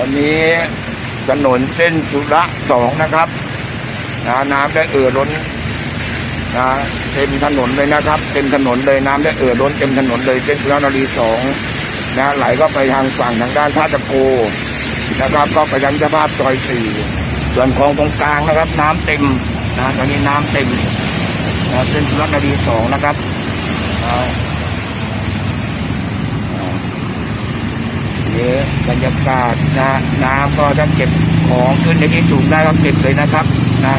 อนนี้ถนนเส้นสุระสองนะครับนะน้ำได้เอ่อล้นนะเต็มถนนเลยนะครับเต็มถนนเลยน้ำได้เอ่อล้นเต็มถนนเลยเส้นสุระนารีสองนะไหลก็ไปทางฝั่งทางด้านท่าตะโกนะครับ ก็ไปทางเจ้าภาพซอยสี่ส่วนคลองตรงกลางนะครับ น้ำเต็มนะตอนนี้น้ำเต็มนะเส้นสุระนารีสองนะครับ อ่านี่บรรยากาศนะน้ำก็ถ้าเก็บของขึ้นในที่สูงได้ก็เก็บเลยนะครับนะ